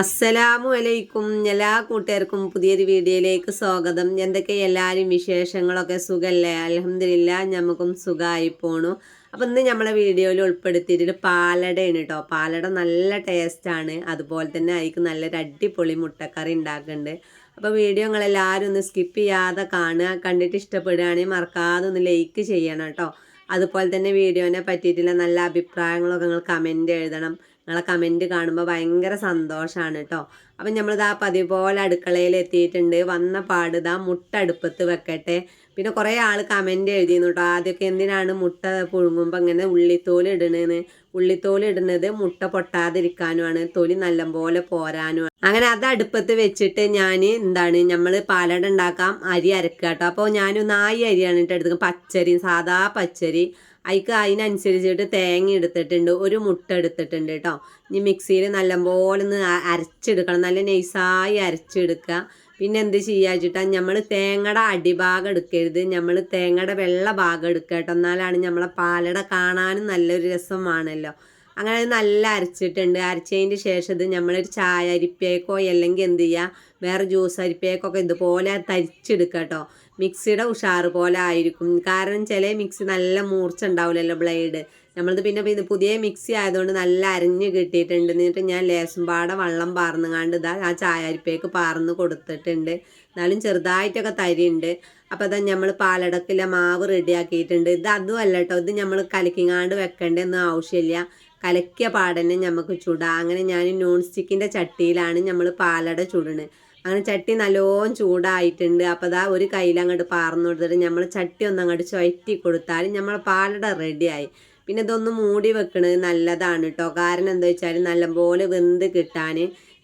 അസ്സലാമു അലൈക്കും എല്ലാ കൂട്ടുകാർക്കും പുതിയൊരു വീഡിയോയിലേക്ക് സ്വാഗതം. എന്തൊക്കെ എല്ലാവരും വിശേഷങ്ങളൊക്കെ സുഖല്ലേ? അലഹമില്ല നമുക്കും സുഖമായി പോണു. അപ്പം ഇന്ന് നമ്മളെ വീഡിയോയിൽ ഉൾപ്പെടുത്തിയിട്ട് പാലടയാണ് കേട്ടോ പാലട നല്ല ടേസ്റ്റാണ് അതുപോലെ തന്നെ അതിക്ക് നല്ലൊരു അടിപൊളി മുട്ടക്കറി ഉണ്ടാക്കുന്നുണ്ട് അപ്പോൾ വീഡിയോ നിങ്ങളെല്ലാവരും ഒന്ന് സ്കിപ്പ് ചെയ്യാതെ കാണുക. കണ്ടിട്ട് ഇഷ്ടപ്പെടുകയാണെങ്കിൽ മറക്കാതെ ഒന്ന് ലൈക്ക് ചെയ്യണം കേട്ടോ അതുപോലെ തന്നെ വീഡിയോനെ പറ്റിയിട്ടുള്ള നല്ല അഭിപ്രായങ്ങളൊക്കെ നിങ്ങൾ കമന്റ് എഴുതണം. നിങ്ങളെ കമന്റ് കാണുമ്പോൾ ഭയങ്കര സന്തോഷമാണ് കേട്ടോ അപ്പം നമ്മളിതാ പതിവ് പോലെ അടുക്കളയിൽ എത്തിയിട്ടുണ്ട് വന്ന പാട് ഇതാ മുട്ട അടുപ്പത്ത് വെക്കട്ടെ. പിന്നെ കുറേ ആൾ കമന്റ് എഴുതിയിരുന്നു കേട്ടോ ആദ്യമൊക്കെ എന്തിനാണ് മുട്ട പുഴുങ്ങുമ്പോൾ ഇങ്ങനെ ഉള്ളിത്തോൽ ഇടണേന്ന്? ഉള്ളിത്തോൽ ഇടുന്നത് മുട്ട പൊട്ടാതിരിക്കാനുമാണ്. തൊലി നല്ലപോലെ പോരാനുമാണ് അങ്ങനെ അത് അടുപ്പത്ത് വെച്ചിട്ട് ഞാൻ എന്താണ് നമ്മൾ പാലട ഉണ്ടാക്കാം. അരി അരക്കുക കേട്ടോ അപ്പോൾ ഞാൻ നായി അരിയാണ് കേട്ടോ എടുത്തത് പച്ചരി സാധാ പച്ചരി. അതിക്ക് അതിനനുസരിച്ചിട്ട് തേങ്ങ എടുത്തിട്ടുണ്ട് ഒരു മുട്ട എടുത്തിട്ടുണ്ട് കേട്ടോ ഇനി മിക്സിയിൽ നല്ലപോലെ ഒന്ന് അരച്ചെടുക്കണം നല്ല നൈസായി അരച്ചെടുക്കുക. പിന്നെ എന്ത് ചെയ്യുക വെച്ചിട്ടാ നമ്മൾ തേങ്ങയുടെ അടിഭാഗം എടുക്കരുത്. നമ്മൾ തേങ്ങയുടെ വെള്ള ഭാഗം എടുക്കുക കേട്ടോ എന്നാലാണ് നമ്മളെ പാലട കാണാനും നല്ലൊരു രസമാണല്ലോ. അങ്ങനെ നല്ല അരച്ചിട്ടുണ്ട്. അരച്ചതിന്റെ ശേഷം ഇത് നമ്മളൊരു ചായ അരിപ്പേക്കോ അല്ലെങ്കിൽ എന്ത് ചെയ്യുക വേറെ ജ്യൂസ് അരിപ്പേക്കൊക്കെ ഇതുപോലെ തരിച്ചെടുക്കുക കേട്ടോ മിക്സിയുടെ ഉഷാർ പോലെ ആയിരിക്കും. കാരണം ചില മിക്സി നല്ല മൂർച്ച ഉണ്ടാവില്ലല്ലോ ബ്ലേഡ് നമ്മളത് പിന്നെ ഇത് പുതിയ മിക്സി ആയതുകൊണ്ട് നല്ല അരിഞ്ഞ് കിട്ടിയിട്ടുണ്ട്. എന്നിട്ട് ഞാൻ ലേശം പാടെ വെള്ളം പാർന്നുകാണ്ട് ഇതാ ആ ചായ അരിപ്പേക്ക് പാർന്ന് കൊടുത്തിട്ടുണ്ട്. എന്നാലും ചെറുതായിട്ടൊക്കെ തരിയുണ്ട്. അപ്പോൾ അതാ നമ്മൾ പാലടക്കിലെ മാവ് റെഡിയാക്കിയിട്ടുണ്ട്. ഇത് അതുമല്ല കേട്ടോ ഇത് നമ്മൾ കലക്കിങ്ങാണ്ട് വെക്കേണ്ടതൊന്നും ആവശ്യമില്ല. കലക്കിയ പാടന്നെ നമുക്ക് ചുടാം. അങ്ങനെ ഞാൻ നോൺ സ്റ്റിക്കിന്റെ ചട്ടിയിലാണ് നമ്മൾ പാലട ചുടണത് അങ്ങനെ ചട്ടി നല്ലോണം ചൂടായിട്ടുണ്ട്. അപ്പോൾ അതാ ഒരു കയ്യിൽ അങ്ങോട്ട് പാർന്നു കൊടുത്തിട്ട് നമ്മൾ ചട്ടി ഒന്ന് അങ്ങോട്ട് ചുയറ്റി കൊടുത്താൽ നമ്മൾ പാലട റെഡിയായി പിന്നെ ഇതൊന്ന് മൂടി വെക്കണത് നല്ലതാണ് കേട്ടോ കാരണം എന്താ വെച്ചാൽ നല്ലപോലെ വെന്ത് കിട്ടാൻ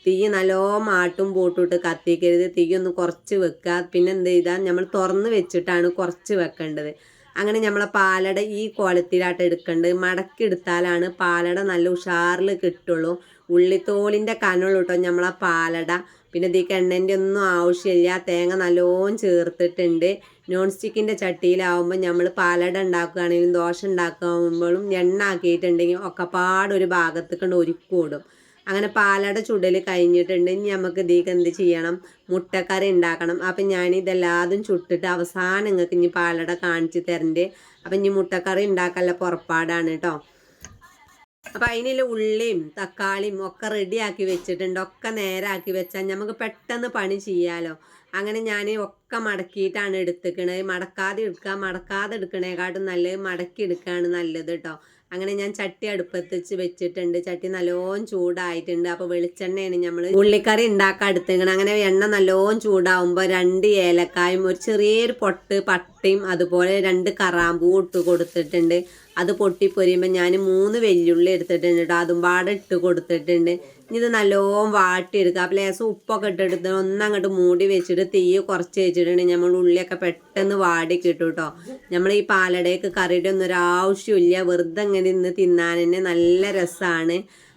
തീ നല്ലോ മാട്ടും പൂട്ടിട്ട് കത്തിക്കരുത്. തീ ഒന്ന് കുറച്ച് വെക്കുക പിന്നെ എന്ത് ചെയ്താൽ നമ്മൾ തുറന്ന് വെച്ചിട്ടാണ് കുറച്ച് വെക്കേണ്ടത്. അങ്ങനെ നമ്മളെ പാലട ഈ കോലത്തിലാട്ട് എടുക്കേണ്ടത്. മടക്കി എടുത്താലാണ് പാലട നല്ല ഉഷാറിൽ കിട്ടുള്ളൂ. ഉള്ളിത്തോലിന്റെ കനുള്ളൂട്ടോ നമ്മളെ പാലട. പിന്നെ ഇതിക്ക് എണ്ണന്റെ ഒന്നും ആവശ്യമില്ല. തേങ്ങ നല്ലോണം ചേർത്തിട്ടുണ്ട്. നോൺ സ്റ്റിക്കിന്റെ ചട്ടിയിലാവുമ്പോൾ നമ്മൾ പാലട ഉണ്ടാക്കുകയാണെങ്കിലും ദോശ ഉണ്ടാക്കുമ്പോഴും എണ്ണ ആക്കിയിട്ടുണ്ടെങ്കിൽ ഒക്കെപ്പാടൊരു ഭാഗത്തേക്ക് ഒരുക്കൂടും. അങ്ങനെ പാലട ചുടൽ കഴിഞ്ഞിട്ടുണ്ട്. ഇനി നമുക്ക് ഇതിക്ക് എന്ത് ചെയ്യണം? മുട്ടക്കറി ഉണ്ടാക്കണം. അപ്പം ഞാൻ ഇതെല്ലാതും ചുട്ടിട്ട് അവസാനം നിങ്ങൾക്ക് ഇനി പാലട കാണിച്ച് തരണ്ട്. അപ്പം ഇനി മുട്ടക്കറി ഉണ്ടാക്കാനുള്ള പുറപ്പാടാണ് കേട്ടോ അപ്പം അതിനുള്ള ഉള്ളിയും തക്കാളിയും ഒക്കെ റെഡിയാക്കി വെച്ചിട്ടുണ്ട്. ഒക്കെ നേരാക്കി വെച്ചാൽ നമുക്ക് പെട്ടെന്ന് പണി ചെയ്യാലോ. അങ്ങനെ ഞാൻ ഒക്കെ മടക്കിയിട്ടാണ് എടുത്തിക്കണത്. മടക്കാതെ എടുക്കുക മടക്കാതെ എടുക്കണേക്കാട്ടും നല്ലത് മടക്കി എടുക്കുകയാണ് നല്ലത് കേട്ടോ അങ്ങനെ ഞാൻ ചട്ടി അടുപ്പത്ത് വെച്ച് വെച്ചിട്ടുണ്ട്. ചട്ടി നല്ലോണം ചൂടായിട്ടുണ്ട്. അപ്പോൾ വെളിച്ചെണ്ണയാണ് നമ്മൾ ഉള്ളിക്കറി ഉണ്ടാക്കാൻ എടുത്തേക്കണം അങ്ങനെ എണ്ണ നല്ലോണം ചൂടാവുമ്പോൾ രണ്ട് ഏലക്കായും ഒരു ചെറിയൊരു പൊട്ട് പട്ടയും അതുപോലെ രണ്ട് കറാമ്പൂ ഇട്ട് കൊടുത്തിട്ടുണ്ട്. അത് പൊട്ടി പൊരിയുമ്പോൾ ഞാൻ മൂന്ന് വെല്ലുള്ളി എടുത്തിട്ടുണ്ട് കേട്ടോ അതും പാടെ ഇട്ട് കൊടുത്തിട്ടുണ്ട്. ഇനി ഇത് നല്ലോണം വാട്ടിയെടുക്കുക. അപ്പോൾ ലേസം ഉപ്പൊക്കെ ഇട്ടെടുത്ത് ഒന്നങ്ങോട്ട് മൂടി വെച്ചിട്ട് തീ കുറച്ച് വെച്ചിട്ടുണ്ടെങ്കിൽ നമ്മൾ ഉള്ളിയൊക്കെ പെട്ടെന്ന് വാടി കിട്ടും കേട്ടോ നമ്മൾ ഈ പാലടയൊക്കെ കറിയുടെ ഒന്നും ഒരാവശ്യമില്ല വെറുതെ ഇങ്ങനെ ഇന്ന് തിന്നാൻ തന്നെ നല്ല രസമാണ്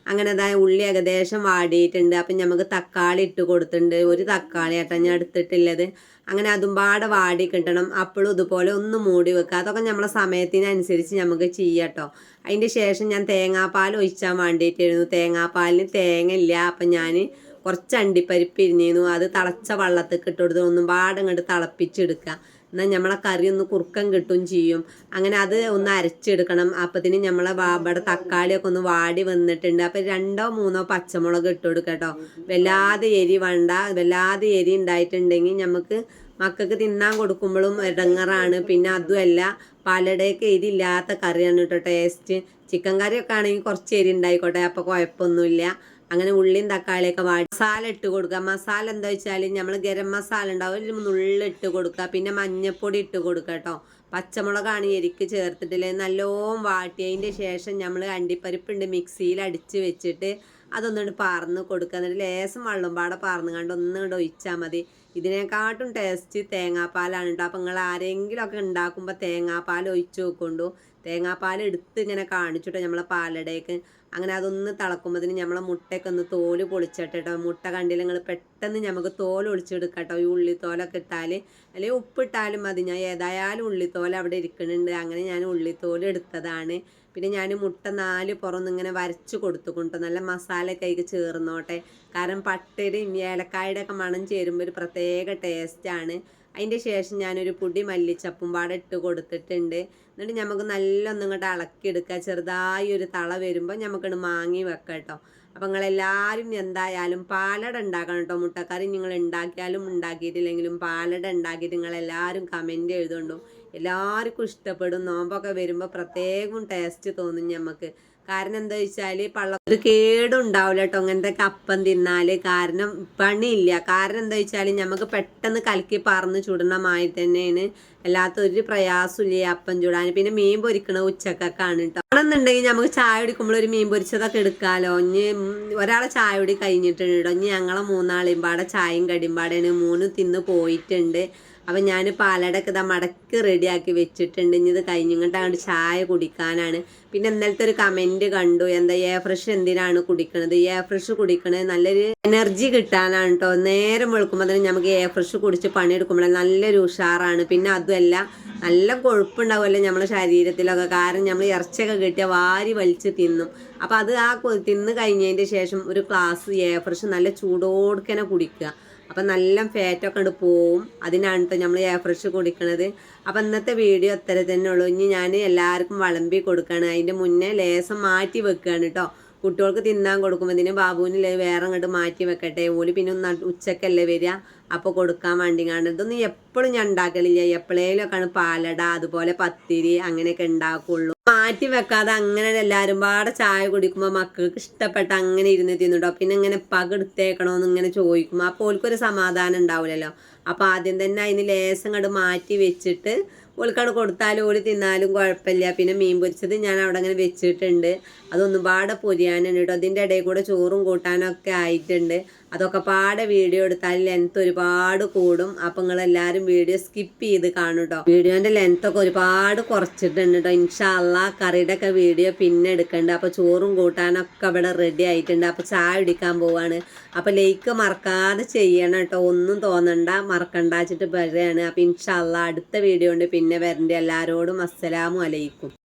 അങ്ങനെ അതായത് ഉള്ളി ഏകദേശം വാടിയിട്ടുണ്ട്. അപ്പം നമുക്ക് തക്കാളി ഇട്ട് കൊടുത്തിട്ടുണ്ട്. ഒരു തക്കാളി ആട്ടാ ഞാൻ എടുത്തിട്ടുള്ളത്. അങ്ങനെ അതും പാടെ വാടി കിട്ടണം. അപ്പോഴും ഇതുപോലെ ഒന്ന് മൂടി വെക്കുക. അതൊക്കെ നമ്മളെ സമയത്തിനനുസരിച്ച് നമുക്ക് ചെയ്യാട്ടോ അതിന്റെ ശേഷം ഞാൻ തേങ്ങാപ്പാൽ ഒഴിച്ചാൻ വേണ്ടിയിട്ടായിരുന്നു. തേങ്ങാപ്പാലിന് തേങ്ങ ഇല്ല. അപ്പം ഞാൻ കുറച്ച് അണ്ടിപ്പരിപ്പ് ഇരുന്നിരുന്നു അത് തിളച്ച വെള്ളത്തിൽ ഇട്ട് കൊടുത്ത് ഒന്നും പാടെ ഇങ്ങോട്ട് തിളപ്പിച്ചെടുക്കുക. എന്നാൽ നമ്മളെ കറി ഒന്ന് കുറുക്കം കിട്ടും ചെയ്യും. അങ്ങനെ അത് ഒന്ന് അരച്ചെടുക്കണം. അപ്പത്തിന് നമ്മളെ ബാബയുടെ തക്കാളിയൊക്കെ ഒന്ന് വാടി വന്നിട്ടുണ്ട്. അപ്പം രണ്ടോ മൂന്നോ പച്ചമുളക് ഇട്ട് കൊടുക്കട്ടോ കേട്ടോ വല്ലാതെ എരി വേണ്ട. വല്ലാതെ എരി ഉണ്ടായിട്ടുണ്ടെങ്കിൽ നമുക്ക് മക്കൾക്ക് തിന്നാൻ കൊടുക്കുമ്പോഴും ഇടങ്ങറാണ് പിന്നെ അതുമല്ല എരി എരിയില്ലാത്ത കറിയാണ് കേട്ടോ ടേസ്റ്റ്. ചിക്കൻ കറിയൊക്കെ ആണെങ്കിൽ കുറച്ച് എരി ഉണ്ടായിക്കോട്ടെ. അപ്പോൾ കുഴപ്പമൊന്നുമില്ല. അങ്ങനെ ഉള്ളിയും തക്കാളിയൊക്കെ വാടി മസാല ഇട്ട് കൊടുക്കുക. മസാല എന്താ വെച്ചാൽ നമ്മൾ ഗരം മസാല ഉണ്ടാവും. ഒരു നുള്ളി ഇട്ട് കൊടുക്കുക. പിന്നെ മഞ്ഞൾപ്പൊടി ഇട്ട് കൊടുക്കുക കേട്ടോ പച്ചമുളകാണ് എരിക്ക് ചേർത്തിട്ടില്ലേ? നല്ലോണം വാട്ടിയതിന്റെ ശേഷം നമ്മൾ അണ്ടിപ്പരിപ്പുണ്ട് മിക്സിയിൽ അടിച്ച് വെച്ചിട്ട് അതൊന്നുകൊണ്ട് പാർന്ന് കൊടുക്കുക. എന്നിട്ട് ലേശം വെള്ളം പാടെ പാർന്ന് കണ്ട് ഒന്നുകൊണ്ട് ഒഴിച്ചാൽ മതി. ഇതിനെക്കാട്ടും ടേസ്റ്റ് തേങ്ങാപ്പാലാണ് കേട്ടോ അപ്പം നിങ്ങൾ ആരെങ്കിലും ഒക്കെ ഉണ്ടാക്കുമ്പോൾ തേങ്ങാപ്പാൽ ഒഴിച്ച് നോക്കൊണ്ടു തേങ്ങാപ്പാൽ എടുത്ത് ഇങ്ങനെ കാണിച്ചിട്ടോ നമ്മളെ പാലടയൊക്കെ അങ്ങനെ അതൊന്ന് തിളക്കുമ്പോഴത്തേന് നമ്മളെ മുട്ടയൊക്കെ ഒന്ന് തോൽ പൊളിച്ചിട്ട് മുട്ട കണ്ടില്ല നിങ്ങൾ പെട്ടെന്ന് നമുക്ക് തോൽ ഒളിച്ചെടുക്കട്ടോ. കേട്ടോ ഈ ഉള്ളിത്തോലൊക്കെ ഇട്ടാൽ അല്ലെങ്കിൽ ഉപ്പിട്ടാലും മതി. ഞാൻ ഏതായാലും ഉള്ളിത്തോൽ അവിടെ ഇരിക്കുന്നുണ്ട് അങ്ങനെ ഞാൻ ഉള്ളിത്തോൽ എടുത്തതാണ്. പിന്നെ ഞാൻ മുട്ട നാല് പുറന്ന് ഇങ്ങനെ വരച്ച് കൊടുത്തുകൊണ്ടോ നല്ല മസാലയൊക്കെ അതിൽ ചേർന്നോട്ടെ. കാരണം പട്ടയുടെയും ഏലക്കായുടെ ഒക്കെ മണം ചേരുമ്പോൾ ഒരു പ്രത്യേക ടേസ്റ്റാണ് അതിന്റെ ശേഷം ഞാനൊരു പൊടി മല്ലിച്ചപ്പും പാടെ ഇട്ട് കൊടുത്തിട്ടുണ്ട്. എന്നിട്ട് നമുക്ക് നല്ല ഒന്നും ഇങ്ങോട്ട് ഇളക്കിയെടുക്കുക ചെറുതായി ഒരു തള വരുമ്പോൾ നമുക്കിത് മാങ്ങി വെക്കാം കേട്ടോ അപ്പം നിങ്ങളെല്ലാവരും എന്തായാലും പാലട ഉണ്ടാക്കണം കേട്ടോ മുട്ടക്കറി. നിങ്ങൾ ഉണ്ടാക്കിയാലും ഉണ്ടാക്കിയിട്ടില്ലെങ്കിലും പാലട ഉണ്ടാക്കിയിട്ട് നിങ്ങളെല്ലാവരും കമന്റ് എഴുതുകൊണ്ടും എല്ലാവർക്കും ഇഷ്ടപ്പെടും. നോമ്പൊക്കെ വരുമ്പോൾ പ്രത്യേകം ടേസ്റ്റ് തോന്നും നമുക്ക് കാരണം എന്താ വെച്ചാൽ പള്ള ഒരു കേടുണ്ടാവില്ല കേട്ടോ അങ്ങനത്തെ കപ്പം തിന്നാൽ കാരണം പണിയില്ല. കാരണം എന്താ വെച്ചാൽ നമുക്ക് പെട്ടെന്ന് കലക്കി പറന്ന് ചുടണമായി തന്നെയാണ്. അല്ലാത്ത ഒരു പ്രയാസമില്ല അപ്പം ചൂടാൻ. പിന്നെ മീൻ പൊരിക്കണ ഉച്ചക്കൊക്കെ ആണ് കേട്ടോ ആണെന്നുണ്ടെങ്കിൽ നമുക്ക് ചായ കുടിക്കുമ്പോൾ ഒരു മീൻ പൊരിച്ചതൊക്കെ എടുക്കാലോ. ഇനി ഒരാളെ ചായ കുടി കഴിഞ്ഞിട്ടുണ്ട് കേട്ടോ ഇനി ഞങ്ങളെ മൂന്നാളെയും പാടെ ചായയും കടിയും പാടെയാണ് മൂന്ന് തിന്ന് പോയിട്ടുണ്ട്. അപ്പം ഞാൻ പാലടൊക്കെ ഇതാ മടക്ക് റെഡിയാക്കി വെച്ചിട്ടുണ്ട്. ഇനി ഇത് കഴിഞ്ഞിങ്ങോട്ട് അങ്ങോട്ട് ചായ കുടിക്കാനാണ്. പിന്നെ ഇന്നലത്തെ ഒരു കമന്റ് കണ്ടു. എന്താ എയർ ഫ്രഷ് എന്തിനാണ് കുടിക്കണത്? എയർ ഫ്രഷ് കുടിക്കണത് നല്ലൊരു എനർജി കിട്ടാനാണ് കേട്ടോ നേരം വെളുക്കുമ്പോൾ തന്നെ നമുക്ക് എയർ ഫ്രഷ് കുടിച്ച് പണിയെടുക്കുമ്പോൾ നല്ലൊരു ഉഷാറാണ്. പിന്നെ അതുമല്ല നല്ല കൊഴുപ്പുണ്ടാവുമല്ലോ നമ്മുടെ ശരീരത്തിലൊക്കെ. കാരണം നമ്മൾ ഇറച്ചിയൊക്കെ കിട്ടിയ വാരി വലിച്ച് തിന്നും. അപ്പോൾ അത് ആ തിന്ന് കഴിഞ്ഞതിന്റെ ശേഷം ഒരു ഗ്ലാസ് എയർ ഫ്രഷ് നല്ല ചൂടോടുക്കനെ കുടിക്കുക. അപ്പം നല്ല ഫാറ്റൊക്കെ ഉണ്ട് പോവും. അതിനാണ് നമ്മൾ എയർ ഫ്രഷ് കുടിക്കണത്. അപ്പം ഇന്നത്തെ വീഡിയോ അത്ര തന്നെ ഉള്ളൂ. ഇനി ഞാൻ എല്ലാവർക്കും വിളമ്പി കൊടുക്കുകയാണ് അതിന്റെ മുന്നേ ലേസം മാറ്റി വെക്കുകയാണ് കേട്ടോ കുട്ടികൾക്ക് തിന്നാൻ കൊടുക്കുമ്പോൾ ഇതിന് ബാബുവിന് ലേ- വേറെ അങ്ങോട്ട് മാറ്റി വെക്കട്ടെ ഓൽ പിന്നെ ഉച്ചക്കല്ലേ വരിക അപ്പോൾ കൊടുക്കാൻ വേണ്ടി കാണുന്നത് ഇതൊന്നും എപ്പോഴും ഞാൻ ഉണ്ടാക്കലില്ല. എപ്പോഴേലൊക്കെയാണ് പാലട അതുപോലെ പത്തിരി അങ്ങനെയൊക്കെ ഉണ്ടാക്കുള്ളൂ. മാറ്റി വെക്കാതെ അങ്ങനെ എല്ലാവരും പാടെ ചായ കുടിക്കുമ്പോൾ മക്കൾക്ക് ഇഷ്ടപ്പെട്ട അങ്ങനെ ഇരുന്ന് തിന്നുട്ടോ. പിന്നെ ഇങ്ങനെ പകെടുത്തേക്കണോന്ന് ഇങ്ങനെ ചോദിക്കും അപ്പോൾ ഓൽക്കൊരു സമാധാനം ഉണ്ടാവില്ലല്ലോ അപ്പോൾ ആദ്യം തന്നെ അതിന് ലേസം അങ്ങോട്ട് മാറ്റി വെച്ചിട്ട് ഓൽക്കാട് കൊടുത്താലും ഓൽ തിന്നാലും കുഴപ്പമില്ല. പിന്നെ മീൻ പൊരിച്ചത് ഞാൻ അവിടെ അങ്ങനെ വെച്ചിട്ടുണ്ട്. അതൊന്നും പാടെ പൊരിയാനുണ്ട് കേട്ടോ അതിന്റെ ഇടയിൽ കൂടെ ചോറും കൂട്ടാനൊക്കെ ആയിട്ടുണ്ട്. അതൊക്കെ പാടെ വീഡിയോ എടുത്താൽ ലെങ്ത് ഒരുപാട് കൂടും. അപ്പം നിങ്ങൾ എല്ലാരും വീഡിയോ സ്കിപ്പ് ചെയ്ത് കാണും വീഡിയോന്റെ ലെങ്ത് ഒക്കെ ഒരുപാട് കുറച്ചിട്ടുണ്ട് കേട്ടോ ഇൻഷാല്ല കറിയുടെ ഒക്കെ വീഡിയോ പിന്നെ എടുക്കണ്ട്. അപ്പോൾ ചോറും കൂട്ടാനൊക്കെ ഇവിടെ റെഡി ആയിട്ടുണ്ട്. അപ്പോൾ ചായ കുടിക്കാൻ പോവാണ്. അപ്പോൾ ലൈക്ക് മറക്കാതെ ചെയ്യണം കേട്ടോ ഒന്നും തോന്നണ്ട. മറക്കണ്ട വെച്ചിട്ട് പറയുകയാണ് അപ്പോൾ ഇൻഷാല്ല അടുത്ത വീഡിയോ ഉണ്ട്. പിന്നെ വരണ്ട. എല്ലാവരോടും അസ്സലാമു അലൈക്കും.